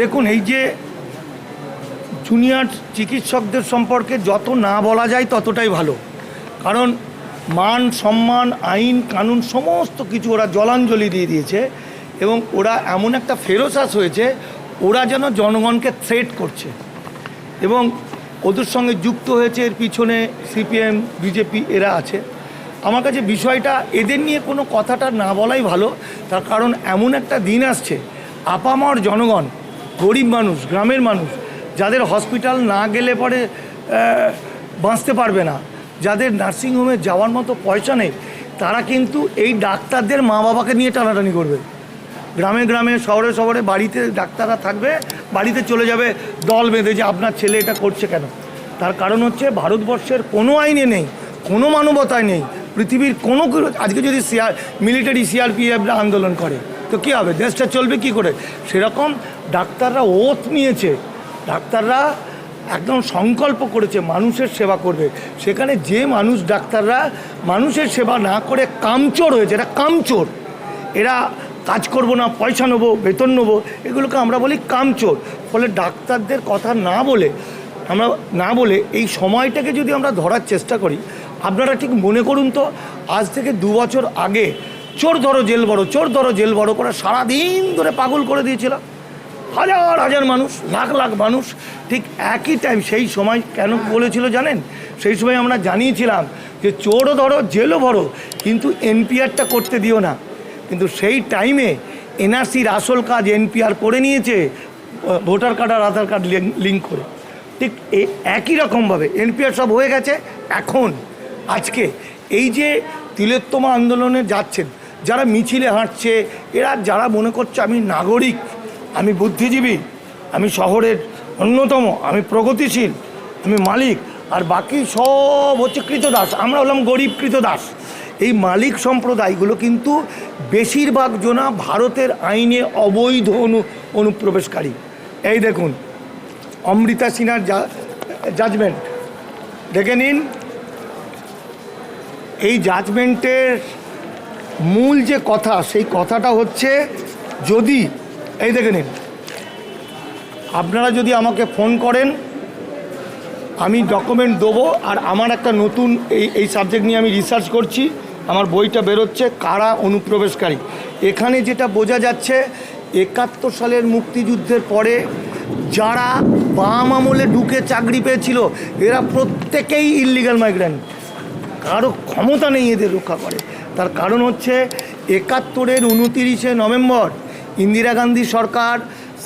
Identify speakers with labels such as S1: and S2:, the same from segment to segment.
S1: দেখুন, এই যে জুনিয়র চিকিৎসকদের সম্পর্কে যত না বলা যায় ততটাই ভালো। কারণ মান, সম্মান, আইন, কানুন সমস্ত কিছু ওরা জলাঞ্জলি দিয়ে দিয়েছে এবং ওরা এমন একটা ফেরোসাস হয়েছে, ওরা যেন জনগণকে থ্রেট করছে। এবং ওদের সঙ্গে যুক্ত হয়েছে, এর পিছনে সিপিএম বিজেপি এরা আছে। আমার কাছে বিষয়টা, এদের নিয়ে কোনো কথাটা না বলাই ভালো, তার কারণ এমন একটা দিন আসছে, আপামর জনগণ গরিব মানুষ, গ্রামের মানুষ, যাদের হসপিটাল না গেলে পরে বাঁচতে পারবে না, যাদের নার্সিংহোমে যাওয়ার মতো পয়সা নেই, তারা কিন্তু এই ডাক্তারদের মা বাবাকে নিয়ে টানাটানি করবে। গ্রামে গ্রামে, শহরে শহরে বাড়িতে ডাক্তাররা থাকবে, বাড়িতে চলে যাবে, দল বেঁধে যে আপনার ছেলে এটা করছে কেন? তার কারণ হচ্ছে ভারতবর্ষের কোনো আইনে নেই, কোনো মানবতায় নেই, পৃথিবীর কোনো আজকে যদি সিআর মিলিটারি সিআরপিএফরা আন্দোলন করে তো কী হবে? দেশটা চলবে কি করে? সেরকম ডাক্তাররা ওথ নিয়েছে। ডাক্তাররা একদম সংকল্প করেছে, মানুষের সেবা করবে। সেখানে যে মানুষ ডাক্তাররা মানুষের সেবা না করে কামচোর হয়েছে এটা কামচোর। এরা কাজ করব না, পয়সা নেব, বেতন নেব, এগুলোকে আমরা বলি কামচোর। ফলে ডাক্তারদের কথা না বলে, আমরা না বলে এই সময়টাকে যদি আমরা ধরার চেষ্টা করি, আপনারা ঠিক মনে করুন তো, আজ থেকে দু বছর আগে চোর ধরো জেল বড়, চোর ধরো জেল বড় করে সারাদিন ধরে পাগল করে দিয়েছিলাম হাজার হাজার মানুষ, লাখ লাখ মানুষ, ঠিক একই টাইম সেই সময় কেন বলেছিল জানেন? সেই সময় আমরা জানিয়েছিলাম যে চোরও ধরো, জেলও ভরো, কিন্তু এনপিআরটা করতে দিও না। কিন্তু সেই টাইমে এনআরসির আসল কাজ এনপিআর করে নিয়েছে ভোটার কার্ড আর আধার কার্ড লিঙ্ক করে। ঠিক একই রকমভাবে এনপিআর সব হয়ে গেছে, এখন, আজকে এই যে তিলোত্তমা আন্দোলনে যাচ্ছেন যারা মিছিলে হাঁটছে, এরা যারা মনে করছে আমি নাগরিক, আমি বুদ্ধিজীবী, আমি শহরের অন্যতম, আমি প্রগতিশীল, আমি মালিক, আর বাকি সব হচ্ছে কৃতদাস। আমরা হলাম গরিব কৃতদাস। এই মালিক সম্প্রদায়গুলো কিন্তু বেশিরভাগ জনা ভারতের আইনে অবৈধ অনু, অনুপ্রবেশকারী। এই দেখুন, অমৃতা সিনহার জাজমেন্ট দেখে নিন। এই জাজমেন্টের মূল যে কথা, সেই কথাটা হচ্ছে যদি, এই দেখে নিন। আপনারা যদি আমাকে ফোন করেন, আমি ডকুমেন্ট দেবো আর আমার একটা নতুন এই এই সাবজেক্ট নিয়ে আমি রিসার্চ করছি, আমার বইটা বেরোচ্ছে, কারা অনুপ্রবেশকারী? এখানে যেটা বোঝা যাচ্ছে, একাত্তর সালের মুক্তিযুদ্ধের পরে যারা বাম আমলে ঢুকে চাকরি পেয়েছিল, এরা প্রত্যেকেই ইল্লিগাল মাইগ্রেন্ট কারও ক্ষমতা নেই এদের রক্ষা করে। তার কারণ হচ্ছে একাত্তরের উনতিরিশে নভেম্বর ইন্দিরা গান্ধী সরকার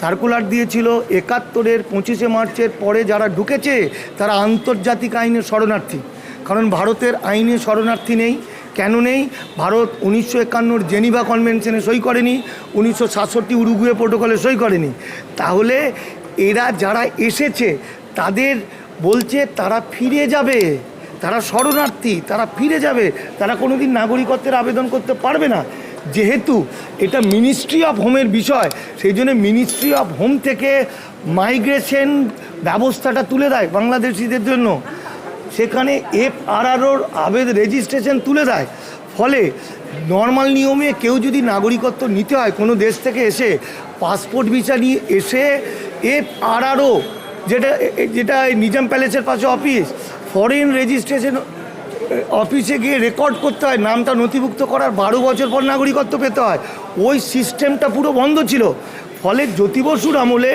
S1: সার্কুলার দিয়েছিল, একাত্তরের পঁচিশে মার্চের পরে যারা ঢুকেছে তারা আন্তর্জাতিক আইনে শরণার্থী। কারণ ভারতের আইনে শরণার্থী নেই, কেন নেই? ভারত উনিশশো একান্নর জেনিভা কনভেনশনে সই করেনি, উনিশশো সাতষট্টি উরুগুয়ে প্রোটোকলে সই করেনি। তাহলে এরা যারা এসেছে, তাদের বলছে তারা ফিরে যাবে। তারা শরণার্থী, তারা ফিরে যাবে, তারা কোনো দিন নাগরিকত্বের আবেদন করতে পারবে না। যেহেতু এটা মিনিস্ট্রি অফ হোমের বিষয়, সেই জন্য মিনিস্ট্রি অফ হোম থেকে মাইগ্রেশন ব্যবস্থাটা তুলে দেয় বাংলাদেশিদের জন্য। সেখানে এফ আর আরওর আবেদ রেজিস্ট্রেশন তুলে দেয়। ফলে নর্মাল নিয়মে কেউ যদি নাগরিকত্ব নিতে হয়, কোনো দেশ থেকে এসে পাসপোর্ট ভিসা নিয়ে এসে এফ আর আরও যেটা যেটা নিজাম প্যালেসের পাশে অফিস ফরেন রেজিস্ট্রেশন অফিসে গিয়ে রেকর্ড করতে হয়, নামটা নথিভুক্ত করার বারো বছর পর নাগরিকত্ব পেতে হয়। ওই সিস্টেমটা পুরো বন্ধ ছিল। ফলে জ্যোতি বসুর আমলে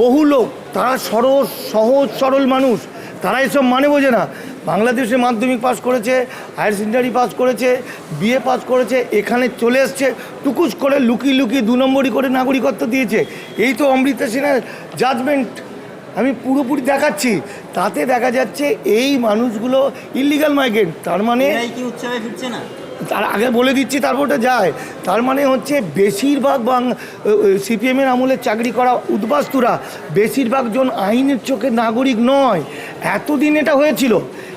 S1: বহু লোক, তারা সরস সহজ, সরল মানুষ, তারা এসব মানে বোঝে না। বাংলাদেশে মাধ্যমিক পাস করেছে হায়ার সেকেন্ডারি পাস করেছে বিএ পাস করেছে, এখানে চলে এসছে, টুকুস করে লুকিয়ে লুকিয়ে দু নম্বরই করে নাগরিকত্ব দিয়েছে। এই তো অমৃতা সিনহার জাজমেন্ট আমি পুরোপুরি দেখাচ্ছি। তাতে দেখা যাচ্ছে এই মানুষগুলো ইলিগাল মাইগ্রেন্ট তার মানে
S2: ফিরছে না?
S1: তার আগে বলে দিচ্ছি তারপর ওটা যায়। তার মানে হচ্ছে বেশিরভাগ বাং সিপিএমের আমলে চাকরি করা উদ্বাস্তুরা বেশিরভাগ জন আইনের চোখে নাগরিক নয়। এতদিন এটা হয়েছিল।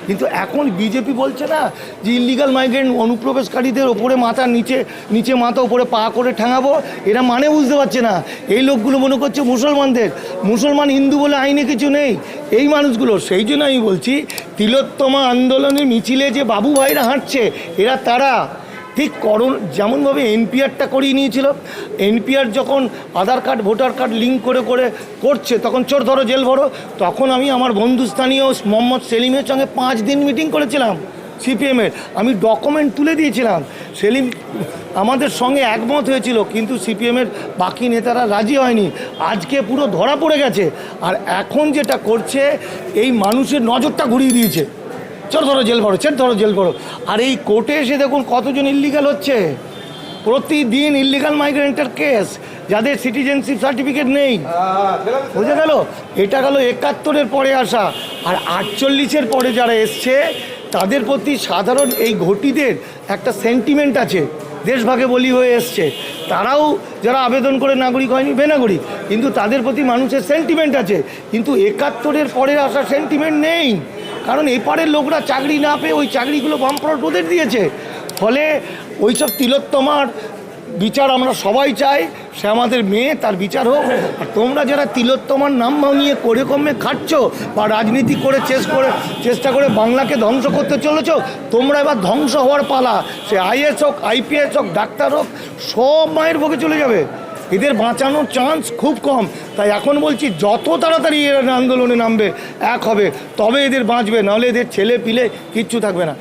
S1: কিন্তু এখন বিজেপি বলছে না যে ইলিগাল মাইগ্রেন্ট অনুপ্রবেশকারীদের ওপরে মাথা নিচে নিচে মাথা ওপরে পা করে ঠেঙাবো, এরা মানে বুঝতে পারছে না। এই লোকগুলো মনে করছে মুসলমানদের। মুসলমান হিন্দু বলে আইনে কিছু নেই। এই মানুষগুলো, সেই জন্য আমি বলছি, তিলোত্তমা আন্দোলনের মিছিলে যে বাবু ভাইরা হাঁটছে, এরা তারা। ঠিক করণ যেমনভাবে এনপিআরটা করিয়ে নিয়েছিল। এনপিআর যখন Aadhaar card, voter card link করে করে করছে, তখন চোর ধরো, জেল ভরো, তখন আমি আমার বন্ধু স্থানীয় মোহাম্মদ সেলিমের সঙ্গে পাঁচ দিন মিটিং করেছিলাম সিপিএমের আমি ডকুমেন্ট তুলে দিয়েছিলাম। সেলিম আমাদের সঙ্গে একমত হয়েছিল, কিন্তু সিপিএমের বাকি নেতারা রাজি হয়নি। আজকে পুরো ধরা পড়ে গেছে। আর এখন যেটা করছে, এই মানুষের নজরটা ঘুরিয়ে দিয়েছে। চল ধরো জেল ভরো চেট ধরো জেল ভরো। আর এই কোর্টে এসে দেখুন কতজন ইলিগাল হচ্ছে। প্রতিদিন ইলিগাল মাইগ্রেন্টের কেস যাদের সিটিজেনশিপ সার্টিফিকেট নেই। বুঝে গেল? এটা গেল একাত্তরের পরে আসা। আর আটচল্লিশের পরে যারা এসছে, তাদের প্রতি সাধারণ এই ঘটিদের একটা সেন্টিমেন্ট আছে। দেশভাগে বলি হয়ে এসছে। তারাও যারা আবেদন করে নাগরিক হয়নি, বেনাগরিক। কিন্তু তাদের প্রতি মানুষের সেন্টিমেন্ট আছে। কিন্তু একাত্তরের পরে আসা সেন্টিমেন্ট নেই। কারণ এপারের লোকরা চাকরি না পেয়ে ওই চাকরিগুলো বামফ্রন্ট ওদের দিয়েছে। ফলে ওইসব তিলোত্তমার বিচার আমরা সবাই চাই, সে আমাদের মেয়ে, তার বিচার হোক। আর তোমরা যারা তিলোত্তমার নাম ভাঙিয়ে করে কমে খাচ্ছ বা রাজনীতি করে চেস করে, চেষ্টা করে বাংলাকে ধ্বংস করতে চলেছ, তোমরা এবার ধ্বংস হওয়ার পালা। সে আইএস হোক, আইপিএস হোক, ডাক্তার হোক, সব মায়ের ভোগে চলে যাবে। এদের বাঁচানোর চান্স খুব কম। তাই এখন বলছি, যত তাড়াতাড়ি এরা আন্দোলনে নামবে, এক হবে। তবে এদের বাঁচবে, নাহলে এদের ছেলে পিলে কিচ্ছু থাকবে না।